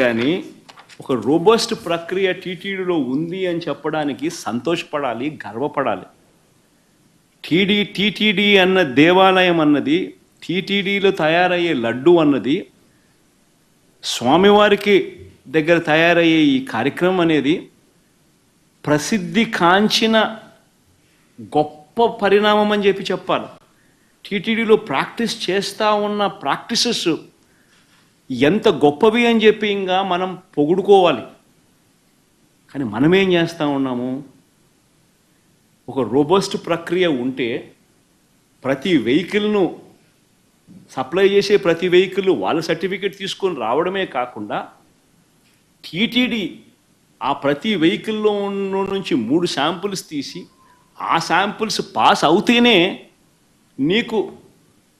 కానీ ఒక రోబస్ట్ ప్రక్రియ టీటీడీలో ఉంది అని చెప్పడానికి సంతోషపడాలి గర్వపడాలి. టీడీ టీటీడీ అన్న దేవాలయం అన్నది టీటీడీలో తయారయ్యే లడ్డు అన్నది స్వామివారికి దగ్గర తయారయ్యే ఈ కార్యక్రమం అనేది ప్రసిద్ధి కాంచిన గొప్ప పరిణామం అని చెప్పి చెప్పాలి. టీటీడీలో ప్రాక్టీస్ చేస్తూ ఉన్న ప్రాక్టీసెస్ ఎంత గొప్పవి అని చెప్పి ఇంకా మనం పొగుడుకోవాలి. కానీ మనమేం చేస్తూ ఉన్నాము? ఒక రోబస్ట్ ప్రక్రియ ఉంటే ప్రతి వెహికల్ను సప్లై చేసే ప్రతి వెహికల్ వాళ్ళ సర్టిఫికేట్ తీసుకొని రావడమే కాకుండా టీటీడీ ఆ ప్రతి వెహికల్లో ఉన్న నుంచి మూడు శాంపుల్స్ తీసి ఆ శాంపుల్స్ పాస్ అవుతేనే నీకు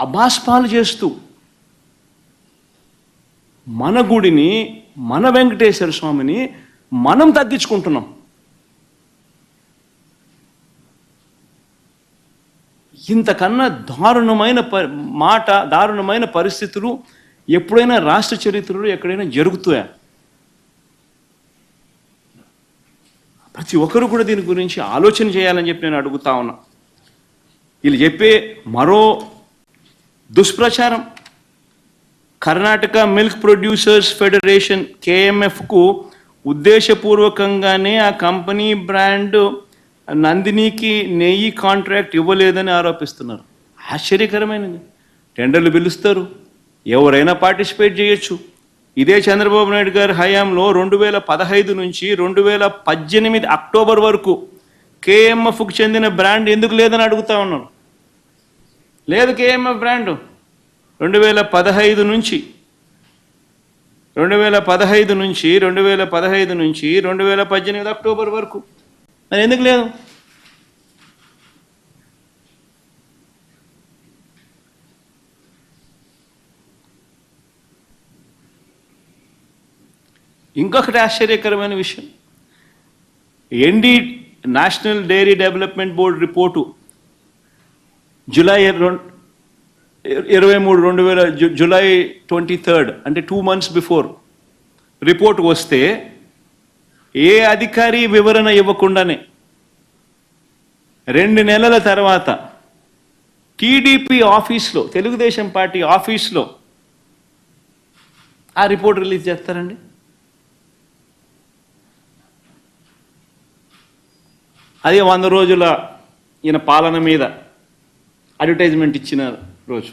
అభాస్పాలు చేస్తూ మన గుడిని మన వెంకటేశ్వర స్వామిని మనం తగ్గించుకుంటున్నాం. ఇంతకన్నా దారుణమైన ప మాట దారుణమైన పరిస్థితులు ఎప్పుడైనా రాష్ట్ర చరిత్రలో ఎక్కడైనా జరుగుతాయా? ప్రతి ఒక్కరు కూడా దీని గురించి ఆలోచన చేయాలని చెప్పి నేను అడుగుతా ఉన్నా. వీళ్ళు చెప్పే మరో దుష్ప్రచారం. కర్ణాటక మిల్క్ ప్రొడ్యూసర్స్ ఫెడరేషన్ కేఎంఎఫ్కు ఉద్దేశపూర్వకంగానే ఆ కంపెనీ బ్రాండ్ నందినికి నెయ్యి కాంట్రాక్ట్ ఇవ్వలేదని ఆరోపిస్తున్నారు. ఆశ్చర్యకరమైనది. టెండర్లు పిలుస్తారు. ఎవరైనా పార్టిసిపేట్ చేయొచ్చు. ఇదే చంద్రబాబు నాయుడు గారి హయాంలో రెండు వేల పదహైదు నుంచి రెండు వేల పద్దెనిమిది అక్టోబర్ వరకు కేఎంఎఫ్కు చెందిన బ్రాండ్ ఎందుకు లేదని అడుగుతా ఉన్నాను. లేదు కేఎంఎఫ్ బ్రాండ్. రెండు వేల పదహైదు నుంచి రెండు వేల పదహైదు నుంచి రెండు వేల పదహైదు నుంచి రెండు వేల పద్దెనిమిది అక్టోబర్ వరకు. మరి ఎందుకు లేదు? ఇంకొకటి ఆశ్చర్యకరమైన విషయం. ND national dairy development board report July రెండు ఇరవై మూడు రెండు వేల జు- జూలై ట్వంటీ థర్డ్ అంటే టూ మంత్స్ బిఫోర్ రిపోర్ట్ వస్తే ఏ అధికారి వివరణ ఇవ్వకుండానే రెండు నెలల తర్వాత టీడీపీ ఆఫీస్లో తెలుగుదేశం పార్టీ ఆఫీస్లో ఆ రిపోర్ట్ రిలీజ్ చేస్తారండి. అదే వంద రోజుల ఈయన పాలన మీద అడ్వర్టైజ్మెంట్ ఇచ్చిన రోజు.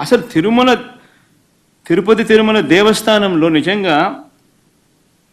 అసలు తిరుమల తిరుపతి తిరుమల దేవస్థానంలో నిజంగా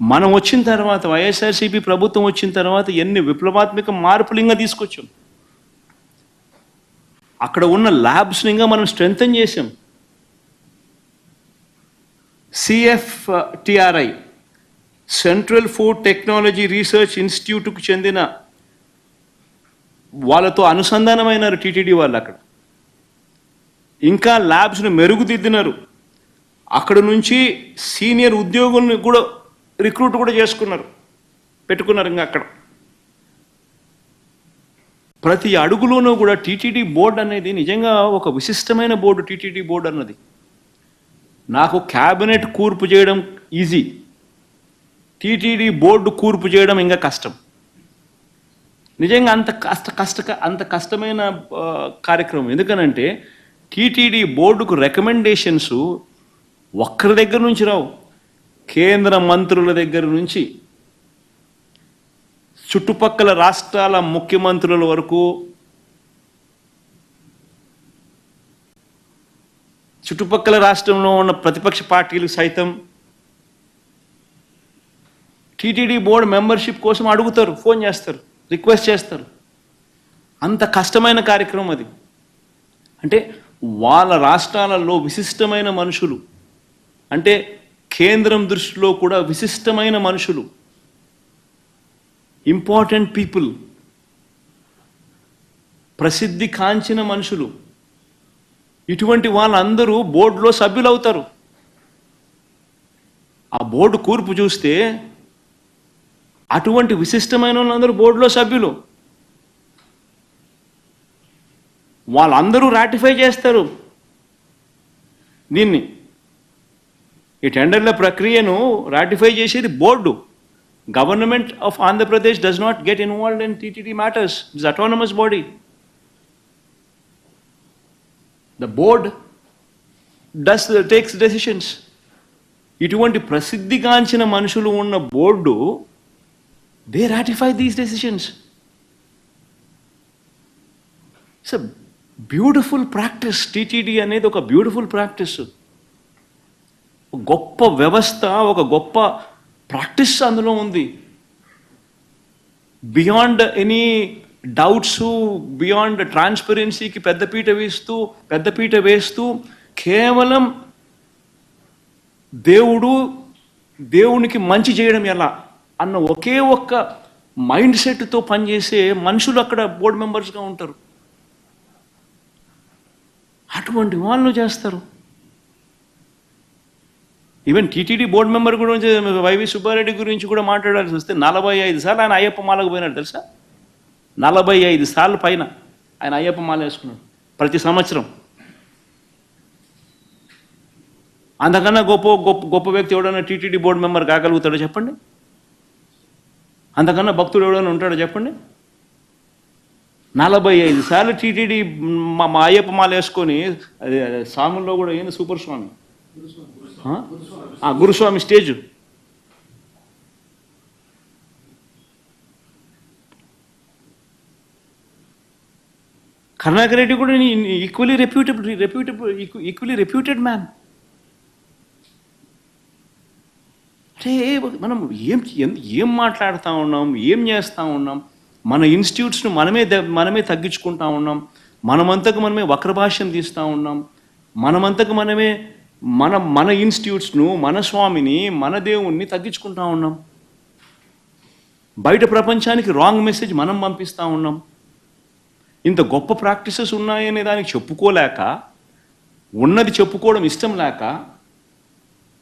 మనం వచ్చిన తర్వాత వైఎస్ఆర్సీపీ ప్రభుత్వం వచ్చిన తర్వాత ఎన్ని విప్లవాత్మక మార్పులు ఇంకా తీసుకొచ్చాం. అక్కడ ఉన్న ల్యాబ్స్ని ఇంకా మనం స్ట్రెంగ్తన్ చేసాం CFTRI central food technology research ఇన్స్టిట్యూట్కు చెందిన వాళ్ళతో అనుసంధానమైనారు టీటీడీ వాళ్ళు అక్కడ. ఇంకా ల్యాబ్స్ను మెరుగుదిద్దినారు. అక్కడ నుంచి సీనియర్ ఉద్యోగుల్ని కూడా రిక్రూట్ కూడా చేసుకున్నారు. పెట్టుకున్నారు ఇంకా అక్కడ. ప్రతి అడుగులోనూ కూడా టీటీడీ బోర్డు అనేది నిజంగా ఒక విశిష్టమైన బోర్డు టీటీడీ బోర్డు అన్నది. నాకు క్యాబినెట్ కూర్పు చేయడం ఈజీ. టీటీడీ బోర్డు కూర్పు చేయడం ఇంకా కష్టం. నిజంగా అంత కష్ట కష్ట అంత కష్టమైన కార్యక్రమం. ఎందుకనంటే టీటీడీ బోర్డుకు రికమెండేషన్స్ ఒక్కరి దగ్గర నుంచి రావు. కేంద్ర మంత్రుల దగ్గర నుంచి. చుట్టుపక్కల రాష్ట్రాల ముఖ్యమంత్రుల వరకు. చుట్టుపక్కల రాష్ట్రంలో ఉన్న ప్రతిపక్ష పార్టీలు సైతం టీటీడీ బోర్డు మెంబర్షిప్ కోసం అడుగుతారు ఫోన్ చేస్తారు రిక్వెస్ట్ చేస్తారు. అంత కష్టమైన కార్యక్రమం అది. అంటే వాళ్ళ రాష్ట్రాలలో విశిష్టమైన మనుషులు. అంటే కేంద్రం దృష్టిలో కూడా విశిష్టమైన మనుషులు. Important people. ప్రసిద్ధి కాంచిన మనుషులు. ఇటువంటి వాళ్ళందరూ బోర్డులో సభ్యులవుతారు. ఆ బోర్డు కూర్పు చూస్తే అటువంటి విశిష్టమైన వాళ్ళందరూ బోర్డులో సభ్యులు. వాళ్ళందరూ రాటిఫై చేస్తారు. దీన్ని. ఈ టెండర్ల ప్రక్రియను రాటిఫై చేసేది board. Government of Andhra Pradesh does not get involved in TTD matters is autonomous body the board does takes decisions ఇటువంటి ప్రసిద్ధిగాంచిన మనుషులు ఉన్న board they ratify these decisions it's beautiful practice TTD అనేది ఒక బ్యూటిఫుల్ ప్రాక్టీస్ గొప్ప వ్యవస్థ ఒక గొప్ప ప్రాక్టీస్ అందులో ఉంది. బియాండ్ ఎనీ డౌట్స్ బియాండ్ ట్రాన్స్పరెన్సీకి పెద్దపీట వేస్తూ పెద్దపీట వేస్తూ కేవలం దేవుడు దేవునికి మంచి చేయడం ఎలా? అన్న ఒకే ఒక్క మైండ్ సెట్తో పనిచేసే మనుషులు అక్కడ బోర్డు మెంబర్స్గా ఉంటారు. అటువంటి వాళ్ళు చేస్తారు. ఈవెన్ టీటీడీ బోర్డు మెంబర్ గురించి వైవి సుబ్బారెడ్డి గురించి కూడా మాట్లాడాల్సి వస్తే నలభై ఐదు సార్లు ఆయన అయ్యప్ప మాలకు పోయినాడు తెలుసా? నలభై ఐదు సార్లు పైన ఆయన అయ్యప్ప మాల వేసుకున్నాడు ప్రతి సంవత్సరం. అంతకన్నా గొప్ప గొప్ప గొప్ప వ్యక్తి ఎవడన్నా టీటీడీ బోర్డు మెంబర్ కాగలుగుతాడో చెప్పండి? అంతకన్నా భక్తుడు ఎవడైనా ఉంటాడో చెప్పండి? నలభై ఐదు సార్లు టీటీడీ మా మా అయ్యప్ప మాల వేసుకొని అది స్వాముల్లో కూడా ఏంది సూపర్ స్వామి ఆ? గురుస్వామి స్టేజ్. కరుణాకర్ రెడ్డి కూడా equally reputable reputable equally reputed man అంటే మనం ఏం ఏం- ఏం మాట్లాడుతూ ఉన్నాం ఏం చేస్తూ ఉన్నాం? మన ఇన్స్టిట్యూట్స్ను మనమే మనమే తగ్గించుకుంటా ఉన్నాం. మనమంతకు మనమే వక్రభాష్యం తీస్తూ ఉన్నాం. మనమంతకు మనమే మన మన ఇన్స్టిట్యూట్స్ను మన స్వామిని మన దేవుణ్ణి తగ్గించుకుంటా ఉన్నాం. బయట ప్రపంచానికి రాంగ్ మెసేజ్ మనం పంపిస్తూ ఉన్నాం. ఇంత గొప్ప ప్రాక్టీసెస్ ఉన్నాయనే దానికి చెప్పుకోలేక ఉన్నది చెప్పుకోవడం ఇష్టం లేక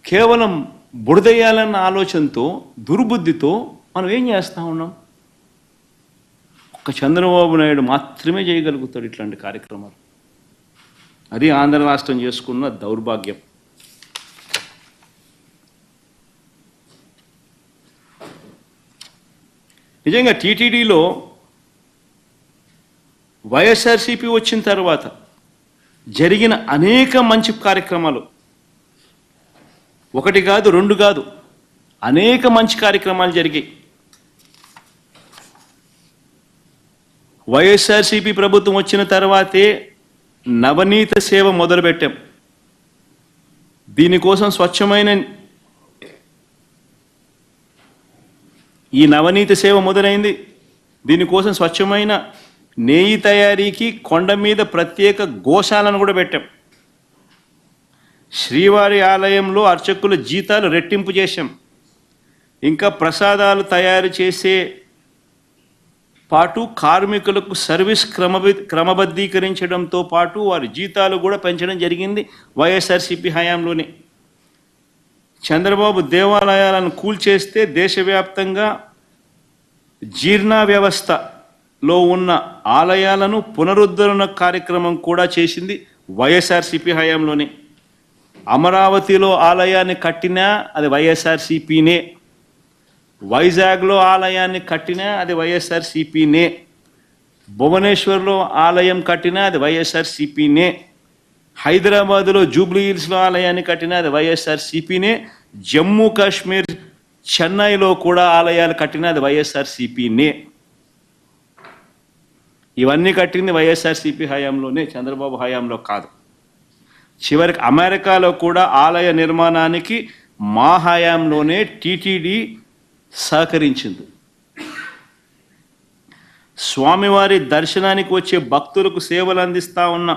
కేవలం బుడదేయాలన్న ఆలోచనతో దుర్బుద్ధితో మనం ఏం చేస్తూ ఉన్నాం? ఒక్క చంద్రబాబు నాయుడు మాత్రమే చేయగలుగుతాడు ఇట్లాంటి కార్యక్రమాలు. అది ఆంధ్ర రాష్ట్రం చేసుకున్న దౌర్భాగ్యం. నిజంగా టీటీడీలో వైఎస్ఆర్సీపీ వచ్చిన తర్వాత జరిగిన అనేక మంచి కార్యక్రమాలు ఒకటి కాదు రెండు కాదు. అనేక మంచి కార్యక్రమాలు జరిగాయి. వైఎస్ఆర్సీపీ ప్రభుత్వం వచ్చిన తర్వాతే నవనీత సేవ మొదలుపెట్టాం. దీనికోసం స్వచ్ఛమైన ఈ నవనీత సేవ మొదలైంది. దీనికోసం స్వచ్ఛమైన నేయి తయారీకి కొండ మీద ప్రత్యేక గోశాలను కూడా పెట్టాం. శ్రీవారి ఆలయంలో అర్చకుల జీతాలు రెట్టింపు చేశాం. ఇంకా ప్రసాదాలు తయారు చేసే పాటు కార్మికులకు సర్వీస్ క్రమబి క్రమబద్ధీకరించడంతో పాటు వారి జీతాలు కూడా పెంచడం జరిగింది వైఎస్ఆర్సీపీ హయాంలోనే. చంద్రబాబు దేవాలయాలను కూల్చేస్తే దేశవ్యాప్తంగా జీర్ణ వ్యవస్థలో ఉన్న ఆలయాలను పునరుద్ధరణ కార్యక్రమం కూడా చేసింది వైఎస్ఆర్సీపీ హయాంలోనే. అమరావతిలో ఆలయాన్ని కట్టినా అది వైఎస్ఆర్సీపీనే. వైజాగ్లో ఆలయాన్ని కట్టినా అది వైఎస్ఆర్సీపీనే. భువనేశ్వర్లో ఆలయం కట్టినా అది వైఎస్ఆర్ సిపినే జూబ్లీ హిల్స్లో ఆలయాన్ని కట్టినది వైఎస్ఆర్ సిపినే జమ్మూ కాశ్మీర్ చెన్నైలో కూడా ఆలయాలు కట్టినది వైఎస్ఆర్ సిపినే ఇవన్నీ కట్టింది వైఎస్ఆర్ సిపి హయాంలోనే చంద్రబాబు హయాంలో కాదు. చివరికి అమెరికాలో కూడా ఆలయ నిర్మాణానికి మా హయాంలోనే టీటీడీ సహకరించింది. స్వామివారి దర్శనానికి వచ్చే భక్తులకు సేవలు అందిస్తా ఉన్న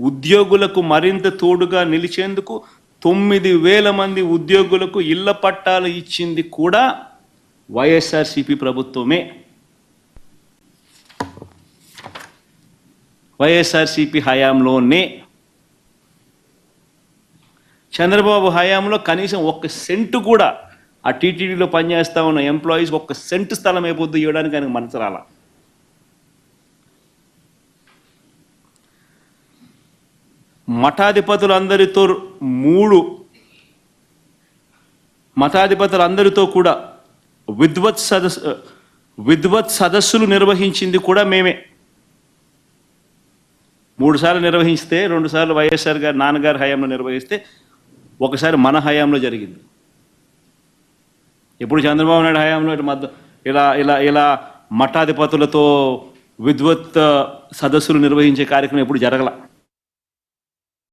ఉద్యోగులకు మరింత తోడుగా నిలిచేందుకు తొమ్మిది వేల మంది ఉద్యోగులకు ఇళ్ళ పట్టాలు ఇచ్చింది కూడా వైఎస్ఆర్సిపి ప్రభుత్వమే. వైఎస్ఆర్సిపి హయాంలోనే చంద్రబాబు హయాంలో కనీసం ఒక్క సెంటు కూడా ఆ టీటీడీలో పనిచేస్తా ఉన్న ఎంప్లాయీస్ ఒక్క సెంటు స్థలం అయిపోద్ది ఇవ్వడానికి ఆయనకు మనసు రాలా. మఠాధిపతులందరితో మూడు మఠాధిపతులందరితో కూడా విద్వత్ సదస్సు విద్వత్ సదస్సులు నిర్వహించింది కూడా మేమే. మూడు సార్లు నిర్వహిస్తే రెండు సార్లు వైఎస్ఆర్ గారు నాన్నగారు హయాంలో నిర్వహిస్తే ఒకసారి మన హయాంలో జరిగింది. ఇప్పుడు చంద్రబాబు నాయుడు హయాంలో ఇటు మధ్య ఇలా ఇలా ఇలా మఠాధిపతులతో విద్వత్ సదస్సులు నిర్వహించే కార్యక్రమం ఎప్పుడు జరగల.